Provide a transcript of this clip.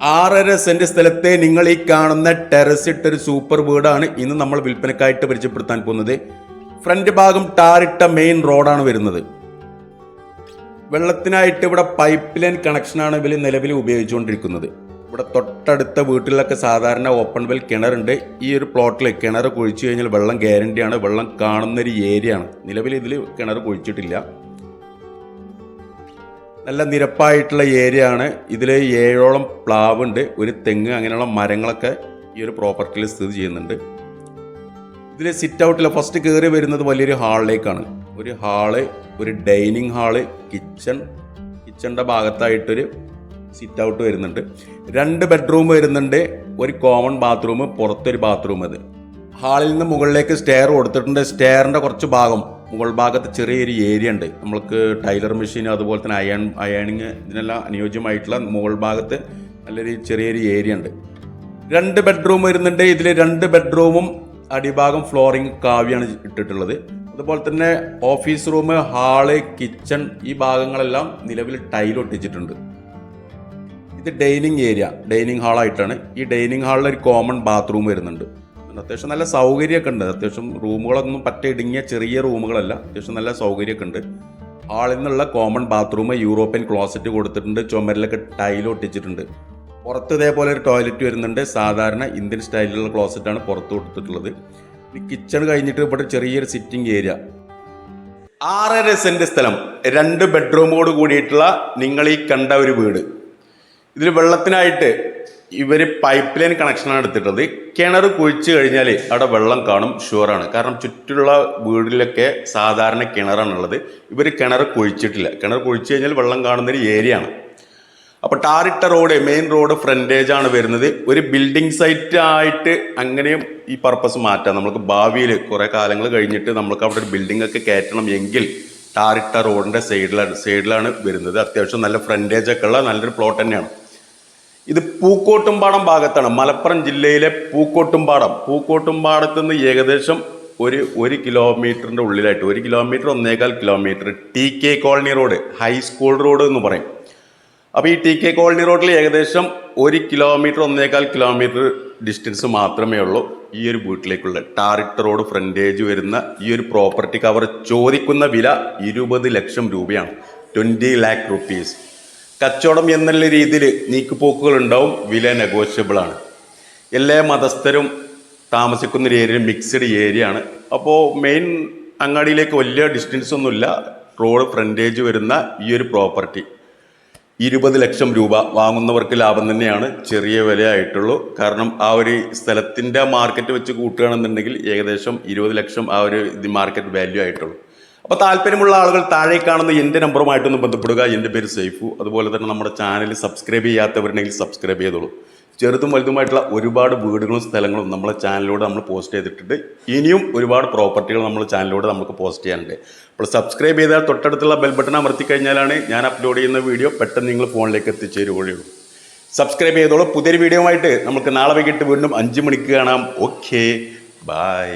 ആറര സെന്റ് സ്ഥലത്തെ നിങ്ങൾ ഈ കാണുന്ന ടെറസ് ഇട്ടൊരു സൂപ്പർ വീടാണ് ഇന്ന് നമ്മൾ വിൽപ്പനക്കായിട്ട് പരിചയപ്പെടുത്താൻ പോകുന്നത്. ഫ്രണ്ട് ഭാഗം ടാറിട്ട മെയിൻ റോഡാണ് വരുന്നത്. വെള്ളത്തിനായിട്ട് ഇവിടെ പൈപ്പ് ലൈൻ കണക്ഷനാണ് ഇവർ നിലവിൽ ഉപയോഗിച്ചുകൊണ്ടിരിക്കുന്നത്. ഇവിടെ തൊട്ടടുത്ത വീട്ടിലൊക്കെ സാധാരണ ഓപ്പൺ വെൽ കിണറുണ്ട്. ഈ ഒരു പ്ലോട്ടിൽ കിണർ കുഴിച്ചു കഴിഞ്ഞാൽ വെള്ളം ഗ്യാരണ്ടിയാണ് വെള്ളം കാണുന്ന ഒരു ഏരിയ ആണ്. നിലവിൽ ഇതിൽ കിണർ കുഴിച്ചിട്ടില്ല. നല്ല നിരപ്പായിട്ടുള്ള ഏരിയ ആണ് ഇതിൽ ഏഴോളം പ്ലാവ് ഉണ്ട് ഒരു തെങ്ങ് അങ്ങനെയുള്ള മരങ്ങളൊക്കെ ഈ ഒരു പ്രോപ്പർട്ടിയിൽ സ്ഥിതി ചെയ്യുന്നുണ്ട്. ഇതിൽ സിറ്റ് ഔട്ടിൽ ഫസ്റ്റ് കയറി വരുന്നത് വലിയൊരു ഹാളിലേക്കാണ്. ഒരു ഹാൾ ഒരു ഡൈനിങ് ഹാൾ കിച്ചൺ കിച്ചണിന്റെ ഭാഗത്തായിട്ടൊരു സിറ്റ് ഔട്ട് വരുന്നുണ്ട്. രണ്ട് ബെഡ്റൂം വരുന്നുണ്ട്. ഒരു കോമൺ ബാത്റൂം പുറത്തൊരു ബാത്റൂം അത്. ഹാളിൽ നിന്ന് മുകളിലേക്ക് സ്റ്റെയർ കൊടുത്തിട്ടുണ്ട്. സ്റ്റെയറിന്റെ കുറച്ച് ഭാഗം മുകൾ ഭാഗത്ത് ചെറിയൊരു ഏരിയ ഉണ്ട്. നമ്മൾക്ക് ടൈലർ മെഷീൻ അതുപോലെ തന്നെ അയൺ അയണിങ് ഇതിനെല്ലാം അനുയോജ്യമായിട്ടുള്ള മുകൾ ഭാഗത്ത് നല്ലൊരു ചെറിയൊരു ഏരിയ ഉണ്ട്. രണ്ട് ബെഡ്റൂം വരുന്നുണ്ട്. ഇതിൽ രണ്ട് ബെഡ്റൂമും അടിഭാഗം ഫ്ലോറിങ് കാവ്യാണ് ഇട്ടിട്ടുള്ളത്. അതുപോലെ തന്നെ ഓഫീസ് റൂം ഹാൾ കിച്ചൺ ഈ ഭാഗങ്ങളെല്ലാം നിലവിൽ ടൈൽ ഒട്ടിച്ചിട്ടുണ്ട്. ഇത് ഡൈനിങ് ഏരിയ ഡൈനിങ് ഹാളായിട്ടാണ്. ഈ ഡൈനിങ് ഹാളിൽ ഒരു കോമൺ ബാത്റൂം വരുന്നുണ്ട്. പിന്നെ അത്യാവശ്യം നല്ല സൗകര്യമൊക്കെ ഉണ്ട്. അത്യാവശ്യം റൂമുകളൊന്നും പറ്റ ഇടുങ്ങിയ ചെറിയ റൂമുകളല്ല. അത്യാവശ്യം നല്ല സൗകര്യമൊക്കെ ഉണ്ട്. ഹാളിൽ നിന്നുള്ള കോമൺ ബാത്റൂം യൂറോപ്യൻ ക്ലോസറ്റ് കൊടുത്തിട്ടുണ്ട്. ചുമരിലൊക്കെ ടൈൽ ഒട്ടിച്ചിട്ടുണ്ട്. പുറത്ത് ഇതേപോലെ ഒരു ടോയ്ലറ്റ് വരുന്നുണ്ട്. സാധാരണ ഇന്ത്യൻ സ്റ്റൈലിലുള്ള ക്ലോസറ്റാണ് പുറത്ത് കൊടുത്തിട്ടുള്ളത്. കിച്ചൺ കഴിഞ്ഞിട്ട് ഇവിടെ ചെറിയൊരു സിറ്റിംഗ് ഏരിയ. ആറര സെന്റ് സ്ഥലം. രണ്ട് ബെഡ്റൂമോട് കൂടിയിട്ടുള്ള നിങ്ങൾ ഈ കണ്ട ഒരു വീട്. ഇതിൽ വെള്ളത്തിനായിട്ട് ഇവർ പൈപ്പ് ലൈൻ കണക്ഷനാണ് എടുത്തിട്ടത് കിണർ കുഴിച്ച് കഴിഞ്ഞാൽ അവിടെ വെള്ളം കാണും ഷുവറാണ് കാരണം ചുറ്റുള്ള വീടിലൊക്കെ സാധാരണ കിണറാണുള്ളത് ഇവർ കിണർ കുഴിച്ചിട്ടില്ല. കിണർ കുഴിച്ച് കഴിഞ്ഞാൽ വെള്ളം കാണുന്നൊരു ഏരിയ ആണ്. അപ്പോൾ ടാറിട്ട റോഡ് മെയിൻ റോഡ് ഫ്രണ്ടേജ് ആണ് വരുന്നത്. ഒരു ബിൽഡിംഗ് സൈറ്റ് ആയിട്ട് അങ്ങനെയും ഈ പർപ്പസ് മാറ്റാം. നമുക്ക് ഭാവിയിൽ കുറേ കാലങ്ങൾ കഴിഞ്ഞിട്ട് നമുക്ക് അവിടെ ഒരു ബിൽഡിംഗ് ഒക്കെ കയറ്റണം എങ്കിൽ ടാറിട്ട റോഡിന്റെ സൈഡിലാണ് സൈഡിലാണ് വരുന്നത്. അത്യാവശ്യം നല്ല ഫ്രണ്ടേജ് ഒക്കെ ഉള്ള നല്ലൊരു പ്ലോട്ട് തന്നെയാണ്. ഇത് പൂക്കോട്ടുംപാടം ഭാഗത്താണ്. മലപ്പുറം ജില്ലയിലെ പൂക്കോട്ടുംപാടം. പൂക്കോട്ടുംപാടത്ത് നിന്ന് ഏകദേശം ഒരു ഒരു കിലോമീറ്ററിന്റെ ഉള്ളിലായിട്ട് ഒരു കിലോമീറ്റർ ഒന്നേകാൽ kilometre T K colony road high school road എന്ന് പറയും. അപ്പോൾ ഈ ടി കെ കോളനി റോഡിൽ ഏകദേശം ഒരു കിലോമീറ്റർ ഒന്നേകാൽ കിലോമീറ്റർ ഡിസ്റ്റൻസ് മാത്രമേ ഉള്ളൂ. ഈ ഒരു വീട്ടിലേക്കുള്ള ടാറിട്ട് റോഡ് ഫ്രണ്ടേജ് വരുന്ന ഈ ഒരു പ്രോപ്പർട്ടിക്ക് അവർ ചോദിക്കുന്ന വില ഇരുപത് ലക്ഷം രൂപയാണ്. ട്വന്റി ലാക്ക് റുപ്പീസ് കച്ചവടം എന്നുള്ള രീതിയിൽ നീക്കുപോക്കുകൾ ഉണ്ടാവും വില നെഗോഷ്യബിൾ ആണ്. എല്ലാ മതസ്ഥരും താമസിക്കുന്ന ഒരു ഏരിയ മിക്സഡ് ഏരിയ ആണ്. അപ്പോൾ മെയിൻ അങ്ങാടിയിലേക്ക് വലിയ ഡിസ്റ്റൻസ് ഒന്നുമില്ല. റോഡ് ഫ്രണ്ടേജ് വരുന്ന ഈ ഒരു പ്രോപ്പർട്ടി ഇരുപത് ലക്ഷം രൂപ വാങ്ങുന്നവർക്ക് ലാഭം തന്നെയാണ് ചെറിയ വിലയായിട്ടുള്ളൂ. കാരണം ആ ഒരു സ്ഥലത്തിന്റെ മാർക്കറ്റ് വെച്ച് കൂട്ടുകയാണെന്നുണ്ടെങ്കിൽ ഏകദേശം ഇരുപത് ലക്ഷം ആ ഒരു ഇത് മാർക്കറ്റ് വാല്യൂ ആയിട്ടുള്ളൂ. അപ്പോൾ താല്പര്യമുള്ള ആളുകൾ താഴെ കാണുന്ന എന്റെ നമ്പറുമായിട്ടൊന്ന് ബന്ധപ്പെടുക. എന്റെ പേര് സൈഫു അതുപോലെ തന്നെ നമ്മുടെ ചാനൽ സബ്സ്ക്രൈബ് ചെയ്യാത്തവരുണ്ടെങ്കിൽ സബ്സ്ക്രൈബ് ചെയ്തോളൂ. ചെറുതും വലുതുമായിട്ടുള്ള ഒരുപാട് വീടുകളും സ്ഥലങ്ങളും നമ്മളെ ചാനലിലൂടെ നമ്മൾ പോസ്റ്റ് ചെയ്തിട്ടുണ്ട്. ഇനിയും ഒരുപാട് പ്രോപ്പർട്ടികൾ നമ്മൾ ചാനലിലൂടെ നമുക്ക് പോസ്റ്റ് ചെയ്യാനുണ്ട്. അപ്പോൾ സബ്സ്ക്രൈബ് ചെയ്താൽ തൊട്ടടുത്തുള്ള ബെൽ ബട്ടൺ അമർത്തി കഴിഞ്ഞാലാണ് ഞാൻ അപ്ലോഡ് ചെയ്യുന്ന വീഡിയോ പെട്ടെന്ന് നിങ്ങൾ ഫോണിലേക്ക് എത്തിച്ചേരുകയുള്ളൂ. സബ്സ്ക്രൈബ് ചെയ്തോളൂ. പുതിയൊരു വീഡിയോ ആയിട്ട് നമുക്ക് നാളെ വൈകിട്ട് വീണ്ടും അഞ്ച് മണിക്ക് കാണാം. ഓക്കെ. ബൈ.